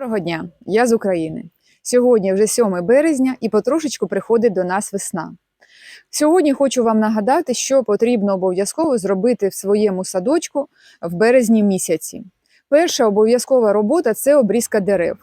Доброго дня, я з України. Сьогодні вже 7 березня і потрошечку приходить до нас весна. Сьогодні хочу вам нагадати, що потрібно обов'язково зробити в своєму садочку в березні місяці. Перша обов'язкова робота це обрізка дерев.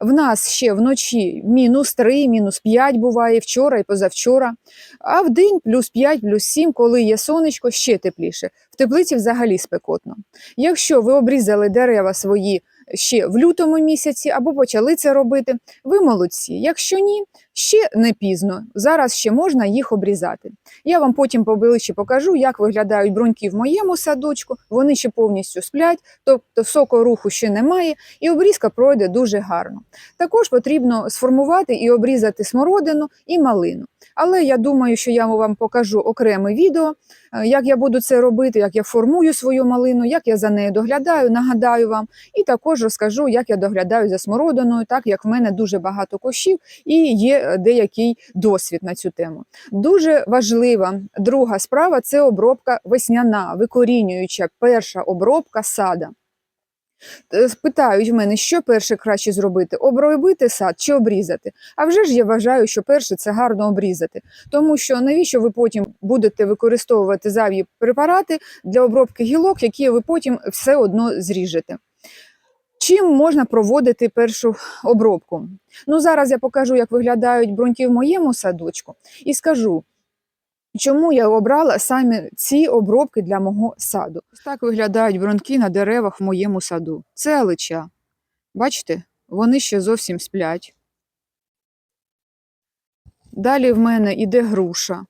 В нас ще вночі мінус 3, мінус 5 буває вчора і позавчора, а в день плюс 5, плюс 7, коли є сонечко, ще тепліше. В теплиці взагалі спекотно. Якщо ви обрізали дерева свої ще в лютому місяці або почали це робити, ви молодці. Якщо ні, ще не пізно. Зараз ще можна їх обрізати. Я вам потім поближче покажу, як виглядають бруньки в моєму садочку. Вони ще повністю сплять, тобто сокоруху ще немає, і обрізка пройде дуже гарно. Також потрібно сформувати і обрізати смородину і малину. Але я думаю, що я вам покажу окреме відео, е, як я буду це робити, як я формую свою малину, як я за нею доглядаю, нагадаю вам. І також розкажу, як я доглядаю за смородиною, так як в мене дуже багато кощів і є деякий досвід на цю тему. Дуже важлива друга справа це обробка весняна, викорінююча перша обробка сада. Е, Питають в мене, що перше краще зробити: обробити сад чи обрізати. А вже ж я вважаю, що перше це гарно обрізати, тому що навіщо ви потім будете використовувати зав'ї препарати для обробки гілок, які ви потім все одно зріжете. Чим можна проводити першу обробку? Ну, зараз я покажу, як виглядають бруньки в моєму садочку, і скажу, чому я обрала саме ці обробки для мого саду. Ось так виглядають бруньки на деревах в моєму саду. Це алича. Бачите, вони ще зовсім сплять. Далі в мене іде груша.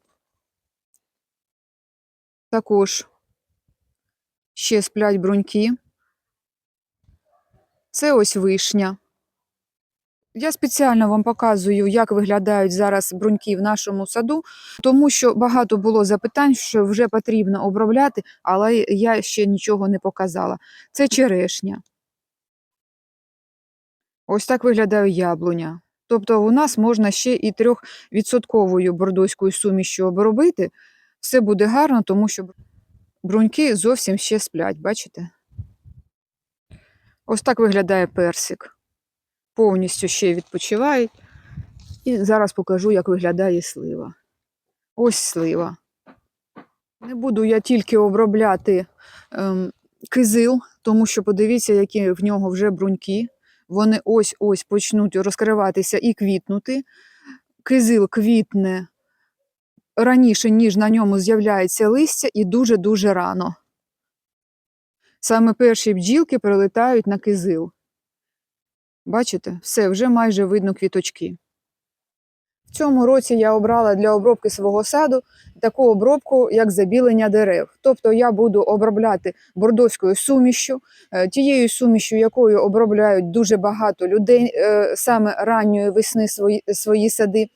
Також ще сплять бруньки. Це ось вишня. Я спеціально вам показую, як виглядають зараз бруньки в нашому саду, тому що багато було запитань, що вже потрібно обробляти, але я ще нічого не показала. Це черешня. Ось так виглядає яблуня. Тобто у нас можна ще і трьохвідсотковою бордоською сумішю обробити. Все буде гарно, тому що бруньки зовсім ще сплять, бачите? Ось так виглядає персик. Повністю ще відпочивають. І зараз покажу, як виглядає слива. Ось слива. Не буду я тільки обробляти ем, кизил, тому що подивіться, які в нього вже бруньки. Вони ось-ось почнуть розкриватися і квітнути. Кизил квітне раніше, ніж на ньому з'являється листя, і дуже-дуже рано. Саме перші бджілки прилетають на кизил. Бачите, все, вже майже видно квіточки. В цьому році я обрала для обробки свого саду таку обробку, як забілення дерев. Тобто я буду обробляти бордоською сумішю, е, тією сумішю, якою обробляють дуже багато людей е, саме ранньої весни свої, свої сади.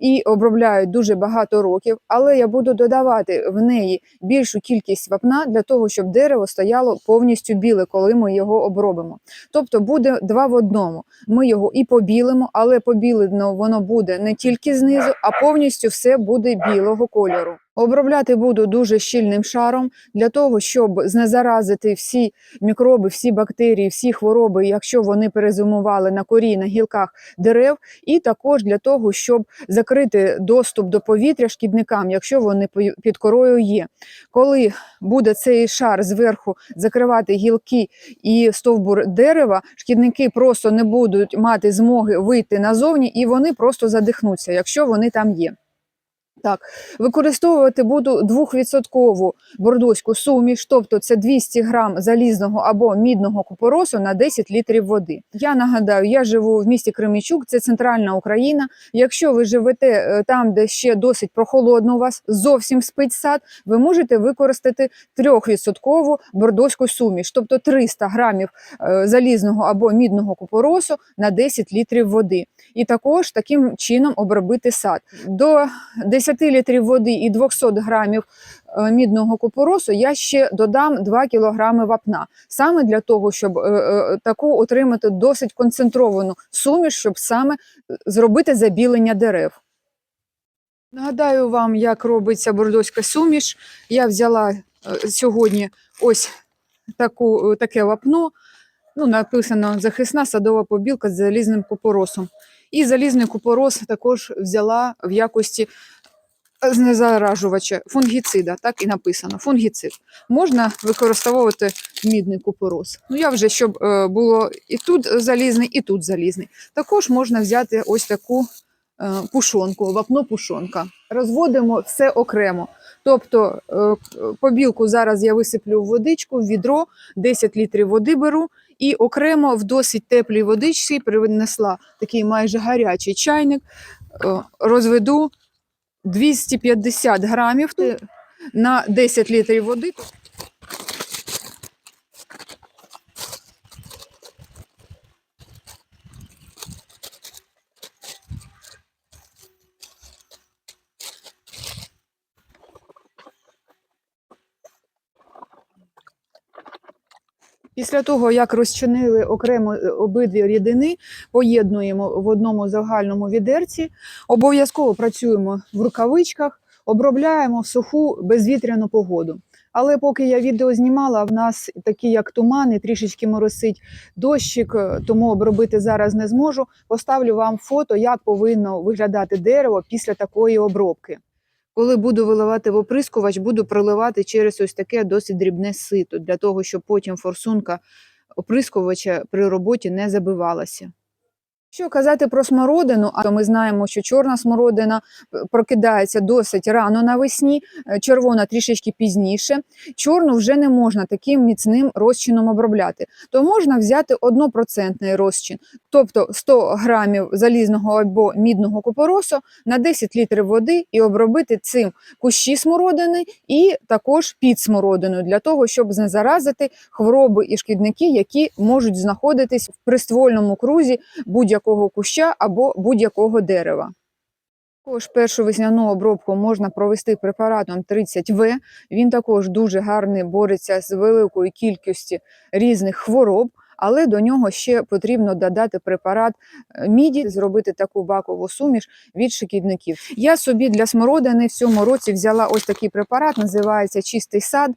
І обробляють дуже багато років, але я буду додавати в неї більшу кількість вапна для того, щоб дерево стояло повністю біле, коли ми його обробимо. Тобто буде два в одному. Ми його і побілимо, але побілено воно буде не тільки знизу, а повністю все буде білого кольору. Обробляти буду дуже щільним шаром для того, щоб знезаразити всі мікроби, всі бактерії, всі хвороби, якщо вони перезимували на корі, на гілках дерев, і також для того, щоб закрити доступ до повітря шкідникам, якщо вони під корою є. Коли буде цей шар зверху закривати гілки і стовбур дерева, шкідники просто не будуть мати змоги вийти назовні, і вони просто задихнуться, якщо вони там є. Так, використовувати буду 2% бордоську суміш, тобто це 200 грам залізного або мідного купоросу на 10 літрів води. Я нагадаю, я живу в місті Кремічук, це центральна Україна. Якщо ви живете е, там, де ще досить прохолодно у вас, зовсім спить сад, ви можете використати 3% бордоську суміш, тобто 300 грамів е, залізного або мідного купоросу на 10 літрів води. І також таким чином обробити сад. До 10 літрів води і 200 грамів е, мідного купоросу я ще додам 2 кілограми вапна. Саме для того, щоб е, е, таку отримати досить концентровану суміш, щоб саме зробити забілення дерев. Нагадаю вам, як робиться бордоська суміш. Я взяла сьогодні ось таку, таке вапно. Ну, написано захисна садова побілка з залізним купоросом. І залізний купорос також взяла в якості знезаражувача, фунгіцида, так і написано. Фунгіцид. Можна використовувати мідний купорос. Ну, я вже, щоб е, було і тут залізний, і тут залізний. Також можна взяти ось таку е, пушонку, вапно пушонка. Розводимо все окремо. Тобто е, побілку зараз я висиплю в водичку, в відро, 10 літрів води беру і окремо в досить теплій водичці принесла такий майже гарячий чайник, розведу 250 грамів на 10 літрів води. Після того, як розчинили окремо е, обидві рідини, поєднуємо в одному загальному відерці, обов'язково працюємо в рукавичках, обробляємо в суху безвітряну погоду. Але поки я відео знімала, в нас такі як тумани, трішечки моросить дощик, е, тому обробити зараз не зможу. Поставлю вам фото, як повинно виглядати дерево після такої обробки. Коли буду виливати в оприскувач, буду проливати через ось таке досить дрібне сито, для того, щоб потім форсунка оприскувача при роботі не забивалася. Що казати про смородину, а то ми знаємо, що чорна смородина е, прокидається досить рано навесні, е, червона трішечки пізніше. Чорну вже не можна таким міцним розчином обробляти. То можна взяти 1% розчин, тобто 100 грамів залізного або мідного купоросу на 10 літрів води і обробити цим кущі смородини і також під смородиною для того, щоб знезаразити хвороби і шкідники, які можуть знаходитись в приствольному крузі будь-якого куща або будь-якого дерева. Також першу весняну обробку можна провести препаратом 30В. Він також дуже гарний бореться з великою кількістю різних хвороб, але до нього ще потрібно додати препарат е, міді, зробити таку бакову суміш від шкідників. Я собі для смородини в цьому році взяла ось такий препарат, називається чистий сад.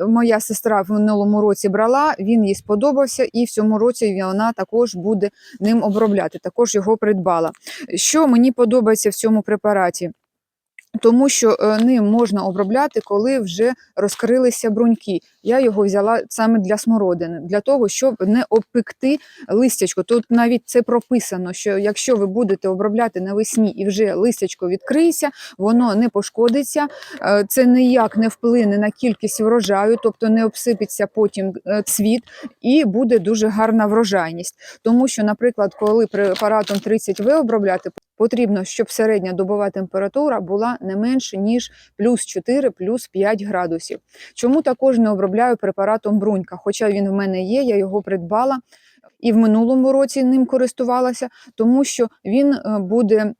Е, Моя сестра в минулому році брала, він їй сподобався, і в цьому році вона також буде ним обробляти. Також його придбала. Що мені подобається в цьому препараті? Тому що е, ним можна обробляти, коли вже розкрилися бруньки. Я його взяла саме для смородини, для того, щоб не обпекти листячко. Тут навіть це прописано, що якщо ви будете обробляти навесні і вже листячко відкриється, воно не пошкодиться, е, це ніяк не вплине на кількість врожаю, тобто не обсипеться потім е, цвіт, і буде дуже гарна врожайність. Тому що, наприклад, коли препаратом 30В обробляти, потрібно, щоб середня добова температура була не менше, ніж плюс 4, плюс 5 градусів. Чому також не обробляю препаратом брунька? Хоча він в мене є, я його придбала і в минулому році ним користувалася, тому що він е, буде.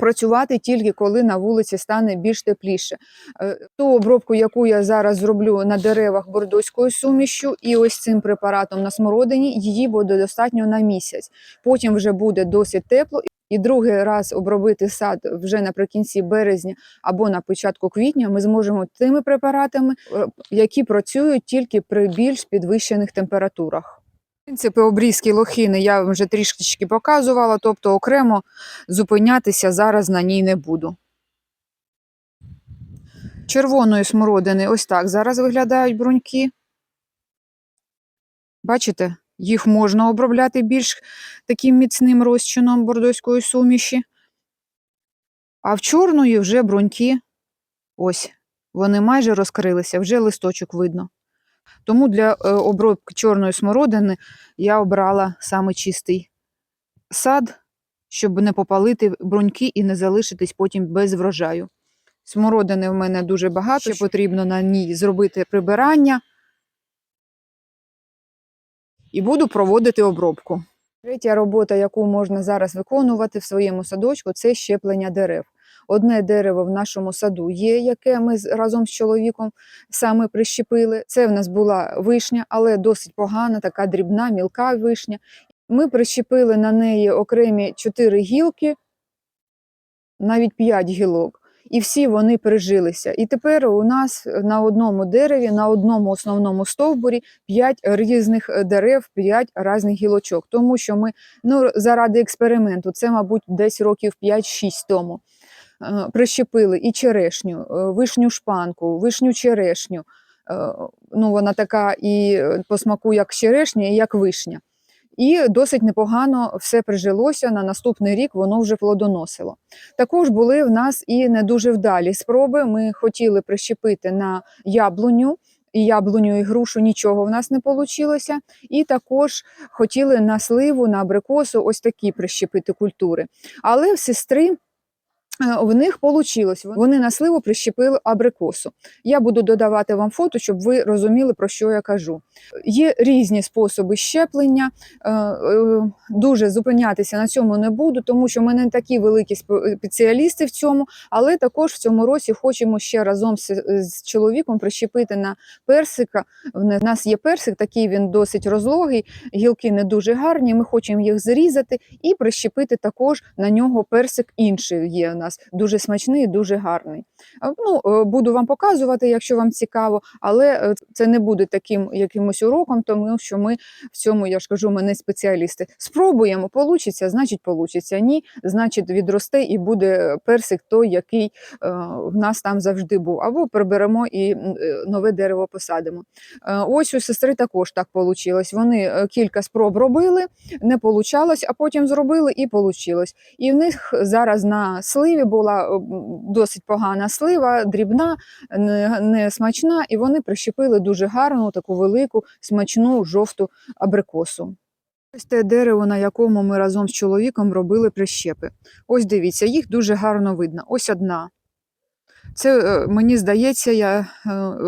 Працювати тільки коли на вулиці стане більш тепліше. Е, Ту обробку, яку я зараз зроблю на деревах бордоською сумішю, і ось цим препаратом на смородині, її буде достатньо на місяць. Потім вже буде досить тепло, і другий раз обробити сад вже наприкінці березня або на початку квітня ми зможемо тими препаратами, е, які працюють тільки при більш підвищених температурах. Принципи обрізки лохини я вам вже трішки показувала, тобто окремо зупинятися зараз на ній не буду. Червоної смородини ось так зараз виглядають бруньки. Бачите, їх можна обробляти більш таким міцним розчином бордоської суміші. А в чорної вже бруньки, ось, вони майже розкрилися, вже листочок видно. Тому для е, обробки чорної смородини я обрала саме чистий сад, щоб не попалити бруньки і не залишитись потім без врожаю. Смородини в мене дуже багато, ще потрібно на ній зробити прибирання. І буду проводити обробку. Третя робота, яку можна зараз виконувати в своєму садочку, це щеплення дерев. Одне дерево в нашому саду є, яке ми разом з чоловіком саме прищепили. Це в нас була вишня, але досить погана, така дрібна, мілка вишня. Ми прищепили на неї окремі чотири гілки, навіть п'ять гілок. І всі вони прижилися. І тепер у нас на одному дереві, на одному основному стовбурі 5 різних е, дерев, 5 різних гілочок. Тому що ми ну, заради експерименту, це, мабуть, десь років 5-6 тому. е, Прищепили і черешню, е, вишню шпанку, вишню черешню. Ну, вона така і по смаку як черешня, і як вишня. І досить непогано все прижилося. На наступний рік воно вже плодоносило. Також були в нас і не дуже вдалі спроби. Ми хотіли прищепити на яблуню. І яблуню, і грушу нічого в нас не вийшло. І також хотіли на сливу, на абрикосу ось такі прищепити культури. Але в сестри в них вийшло. Вони на сливу прищепили абрикосу. Я буду додавати вам фото, щоб ви розуміли, про що я кажу. Є різні способи щеплення. Е, е, Дуже зупинятися на цьому не буду, тому що ми не такі великі спеціалісти в цьому, але також в цьому році хочемо ще разом з, чоловіком прищепити на персика. В нас є персик, такий він досить розлогий, гілки не дуже гарні. Ми хочемо їх зрізати і прищепити також на нього персик інший є у нас дуже смачний, дуже гарний. Е, Ну, е, буду вам показувати, якщо вам цікаво, але е, це не буде таким якимось уроком, тому що ми в цьому, я ж кажу, ми не спеціалісти. Спробуємо, получиться, значить, получиться. Ні, значить, відросте і буде персик той, який в нас там завжди був. Або приберемо і нове дерево посадимо. Ось у сестри також так вийшло. Вони кілька спроб робили, не получалось, а потім зробили і вийшло. І в них зараз на сливі була е, досить погана слива, дрібна, не, смачна, і вони прищепили дуже гарну, таку велику, смачну жовту абрикосу. Ось те дерево, на якому ми разом з чоловіком робили прищепи. Ось дивіться, їх дуже гарно видно. Ось одна. Це, е, мені здається, я, е,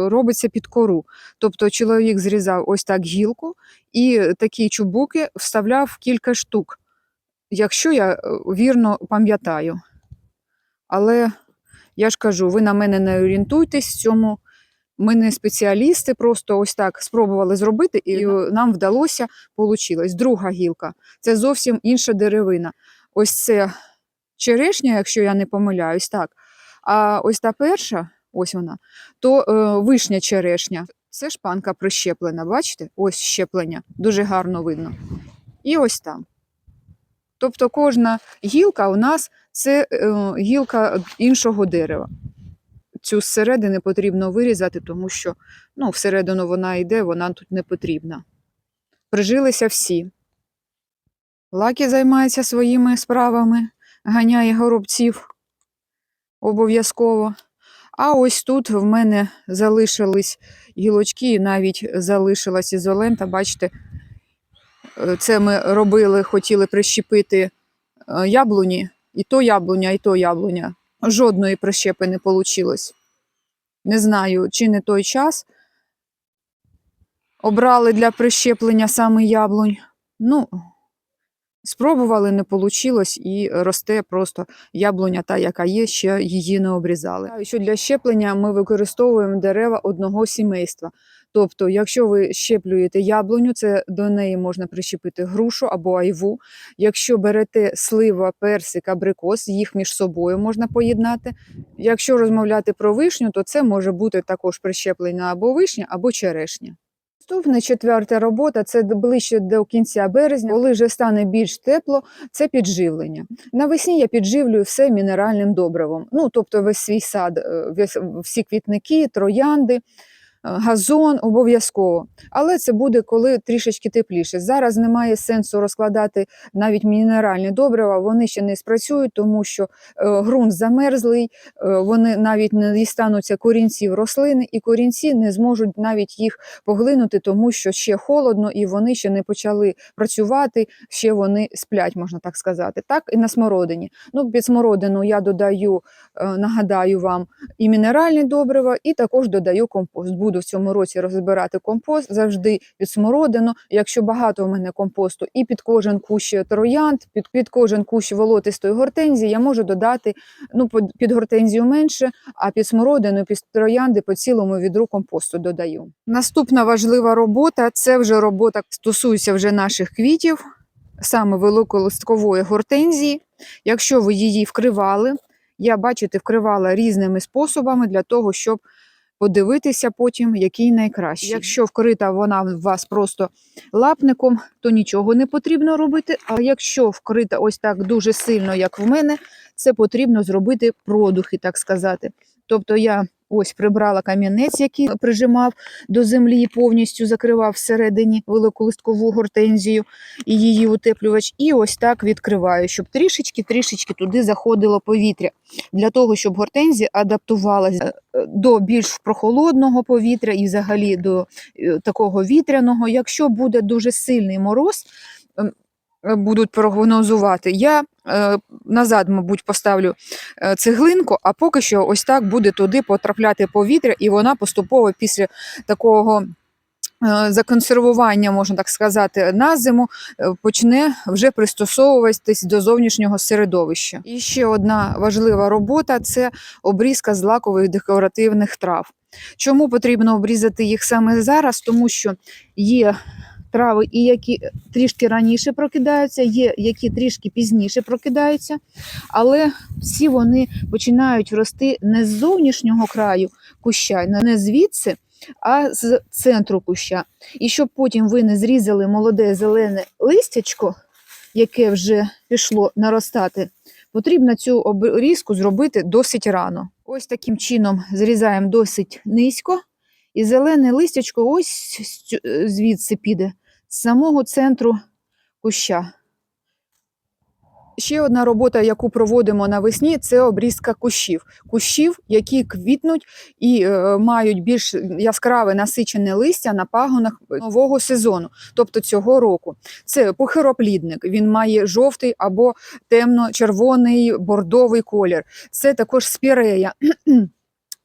робиться під кору. Тобто чоловік зрізав ось так гілку і такі чубуки вставляв кілька штук, якщо я вірно пам'ятаю. Але я ж кажу, ви на мене не орієнтуйтесь в цьому. Ми не спеціалісти, просто ось так спробували зробити, і нам вдалося, получилось. Друга гілка це зовсім інша деревина. Ось це черешня, якщо я не помиляюсь, так. А ось та перша, ось вона, то е, вишня черешня. Це шпанка прищеплена, бачите? Ось щеплення, дуже гарно видно. І ось там. Тобто кожна гілка у нас це е, гілка іншого дерева. Цю зсередини потрібно вирізати, тому що ну, всередину вона йде, вона тут не потрібна. Прижилися всі. Лакі займається своїми справами, ганяє горобців обов'язково. А ось тут в мене залишились гілочки, і навіть залишилась ізолента. Бачите, це ми робили, хотіли прищепити е, яблуні, і то яблуня, і то яблуня. Жодної прищепи не вийшло. Не знаю, чи не той час обрали для прищеплення саме яблунь. Ну, спробували, не вийшло, і росте просто яблуня та, яка є, ще її не обрізали. Що для щеплення ми використовуємо дерева одного сімейства. Тобто, якщо ви щеплюєте яблуню, це до неї можна прищепити грушу або айву. Якщо берете слива, персик, абрикос, їх між собою можна поєднати. Якщо розмовляти про вишню, то це може бути також прищеплення або вишня, або черешня. Наступна четверта робота це ближче до кінця березня, коли вже стане більш тепло, це підживлення. Навесні я підживлюю все мінеральним добривом. Ну, тобто весь свій сад, е, всі квітники, троянди, газон обов'язково. Але це буде коли трішечки тепліше. Зараз немає сенсу розкладати навіть мінеральні добрива, вони ще не спрацюють, тому що е, ґрунт замерзлий, е, вони навіть не дістануться корінців рослини, і корінці не зможуть навіть їх поглинути, тому що ще холодно і вони ще не почали працювати, ще вони сплять, можна так сказати. Так і на смородині. Ну, під смородину я додаю, е, нагадаю вам, і мінеральні добрива, і також додаю компост. Буду в цьому році розбирати компост завжди під смородину. Якщо багато у мене компосту, і під кожен кущ троянд, під, під кожен кущ волотистої гортензії, я можу додати ну, під гортензію менше, а під смородину, під троянди по цілому відру компосту додаю. Наступна важлива робота це вже робота стосується вже наших квітів, саме великолисткової гортензії. Якщо ви її вкривали, Я, бачите, вкривала різними способами для того, щоб подивитися потім, який найкращий. Якщо вкрита вона в вас просто лапником, то нічого не потрібно робити. А якщо вкрита ось так дуже сильно, як в мене, це потрібно зробити продухи, так сказати. Тобто я ось прибрала камінець, який прижимав до землі, повністю закривав всередині великолисткову гортензію і її утеплювач, і ось так відкриваю, щоб трішечки-трішечки туди заходило повітря, для того, щоб гортензія адаптувалася е, до більш прохолодного повітря і взагалі до е, такого вітряного. Якщо буде дуже сильний мороз, ем, будуть прогнозувати, я е, назад, мабуть, поставлю е, цеглинку, а поки що ось так буде туди потрапляти повітря, і вона поступово після такого. е, Законсервування, можна так сказати, на зиму е, почне вже пристосовуватись до зовнішнього середовища. І ще одна важлива робота це обрізка злакових декоративних трав. Чому потрібно обрізати їх саме зараз? Тому що є трави, і які трішки раніше прокидаються, є які трішки пізніше прокидаються, але всі вони починають рости не з зовнішнього краю куща, не звідси, а з центру куща. І щоб потім ви не зрізали молоде зелене листячко, яке вже пішло наростати, потрібно цю обрізку зробити досить рано. Ось таким чином зрізаємо досить низько, і зелене листячко ось е, звідси піде, з самого центру куща. Ще одна робота, яку проводимо навесні, це обрізка кущів. Кущів, які квітнуть і е, мають більш яскраве насичене листя на пагонах нового сезону, тобто цього року. Це похироплідник. Він має жовтий або темно-червоний бордовий колір. Це також спірея.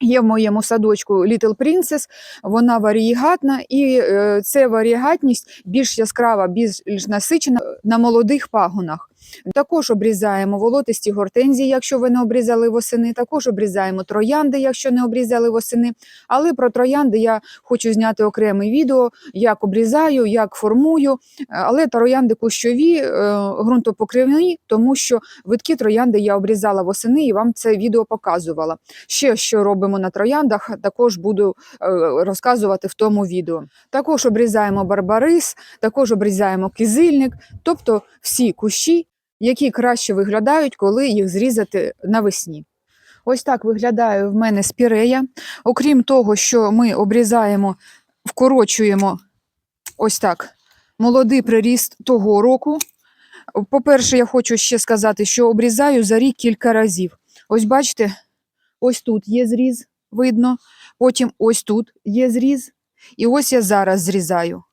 Є в моєму садочку Little Princess, вона варієгатна, і е, ця варієгатність більш яскрава, більш насичена на молодих пагонах. Також обрізаємо волотисті гортензії, якщо ви не обрізали восени. Також обрізаємо троянди, якщо не обрізали восени. Але про троянди я хочу зняти окреме відео, як обрізаю, як формую. Але троянди кущові, е, ґрунтопокривні, тому що витки троянди я обрізала восени і вам це відео показувала. Ще що робимо на трояндах, також буду е, розказувати в тому відео. Також обрізаємо барбарис, також обрізаємо кизильник, тобто всі кущі, які краще виглядають, коли їх зрізати навесні. Ось так виглядає в мене спірея. Окрім того, що ми обрізаємо, вкорочуємо ось так молодий приріст того року. По-перше, я хочу ще сказати, що обрізаю за рік кілька разів. Ось бачите, ось тут є зріз, видно, потім ось тут є зріз, і ось я зараз зрізаю.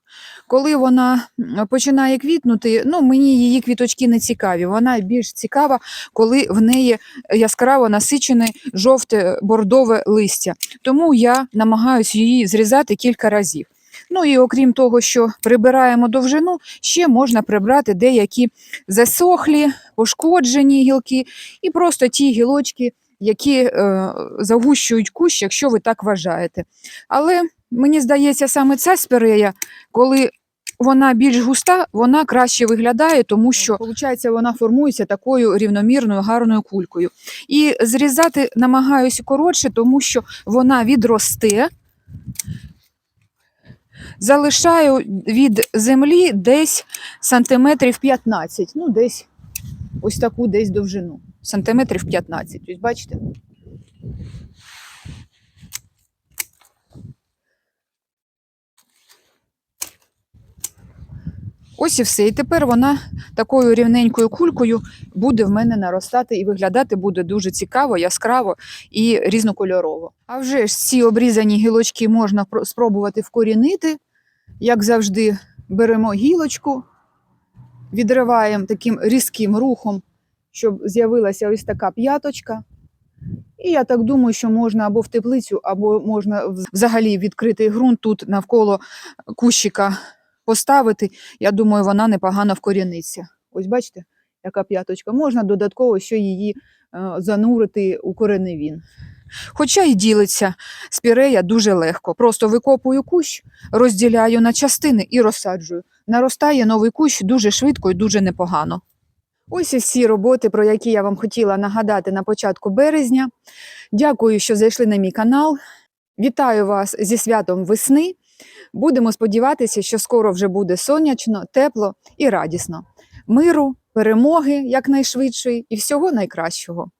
Коли вона починає квітнути, ну мені її квіточки не цікаві. Вона більш цікава, коли в неї яскраво насичене жовте бордове листя. Тому я намагаюся її зрізати кілька разів. Ну і окрім того, що прибираємо довжину, ще можна прибрати деякі засохлі, пошкоджені гілки і просто ті гілочки, які е, загущують кущ, якщо ви так вважаєте. Але мені здається, саме ця спірея, коли вона більш густа, вона краще виглядає, тому що виходить, вона формується такою рівномірною гарною кулькою. І зрізати намагаюся коротше, тому що вона відросте. Залишаю від землі десь сантиметрів 15, ну десь ось таку десь довжину. Сантиметрів 15. Ось бачите? Ось і все. І тепер вона такою рівненькою кулькою буде в мене наростати і виглядати буде дуже цікаво, яскраво і різнокольорово. А вже ж ці обрізані гілочки можна спробувати вкорінити. Як завжди, беремо гілочку, відриваємо таким різким рухом, щоб з'явилася ось така п'яточка. І я так думаю, що можна або в теплицю, або можна взагалі відкритий ґрунт тут навколо кущика поставити. Я думаю, вона непогано вкоріниться. Ось бачите, яка п'яточка. Можна додатково ще її е, занурити у кореневін. Хоча й ділиться спірея дуже легко. Просто викопую кущ, розділяю на частини і розсаджую. Наростає новий кущ дуже швидко і дуже непогано. Ось і всі роботи, про які я вам хотіла нагадати на початку березня. Дякую, що зайшли на мій канал. Вітаю вас зі святом весни. Будемо сподіватися, що скоро вже буде сонячно, тепло і радісно. Миру, перемоги якнайшвидшої і всього найкращого.